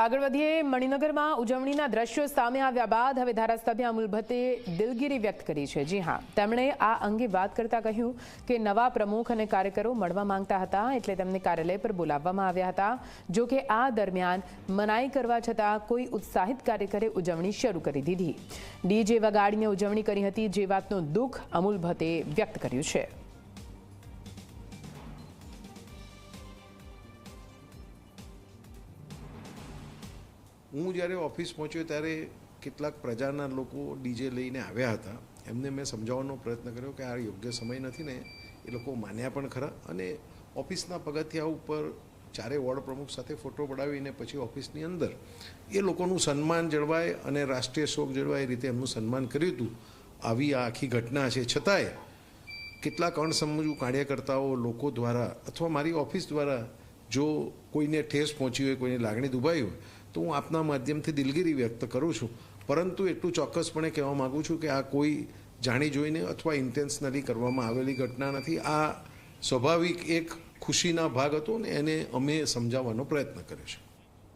આગળ વધીએ. મણિનગરમાં ઉજવણીના દ્રશ્યો સામે આવ્યા બાદ હવે ધારાસભ્ય અમુલ ભટ્ટે દિલગીરી વ્યક્ત કરી છે. જી હા, તેમણે આ અંગે વાત કરતા કહ્યું કે નવા પ્રમુખ અને કાર્યકરો મળવા માંગતા હતા એટલે તેમને કાર્યાલય પર બોલાવવામાં આવ્યા હતા. જો કે આ દરમિયાન મનાઈ કરવા છતાં કોઈ ઉત્સાહિત કાર્યકરે ઉજવણી શરૂ કરી દીધી. ડીજે વગાડીને ઉજવણી કરી હતી જે વાતનું દુઃખ અમુલ ભટ્ટે વ્યક્ત કર્યું છે. હું જ્યારે ઓફિસ પહોંચ્યો ત્યારે કેટલાક પ્રજાના લોકો ડીજે લઈને આવ્યા હતા. એમને મેં સમજાવવાનો પ્રયત્ન કર્યો કે આ યોગ્ય સમય નથી ને એ લોકો માન્યા પણ ખરા અને ઓફિસના પગથિયા ઉપર ચારે વોર્ડ પ્રમુખ સાથે ફોટો પડાવીને પછી ઓફિસની અંદર એ લોકોનું સન્માન જળવાય અને રાષ્ટ્રીય શોક જળવાય એ રીતે એમનું સન્માન કર્યું હતું. આવી આ આખી ઘટના છે. છતાંય કેટલાક અણસમજુ કાર્યકર્તાઓ લોકો દ્વારા અથવા મારી ઓફિસ દ્વારા જો કોઈને ઠેસ પહોંચી હોય, કોઈને લાગણી દુભાઈ હોય તો હું આપના માધ્યમથી દિલગીરી વ્યક્ત કરું છું. પરંતુ એટલું ચોક્કસપણે કહેવા માગું છું કે આ કોઈ જાણી જોઈને અથવા ઇન્ટેન્શનલી કરવામાં આવેલી ઘટના નથી. આ સ્વાભાવિક એક ખુશીના ભાગ હતો ને એને અમે સમજાવવાનો પ્રયત્ન કર્યો છે.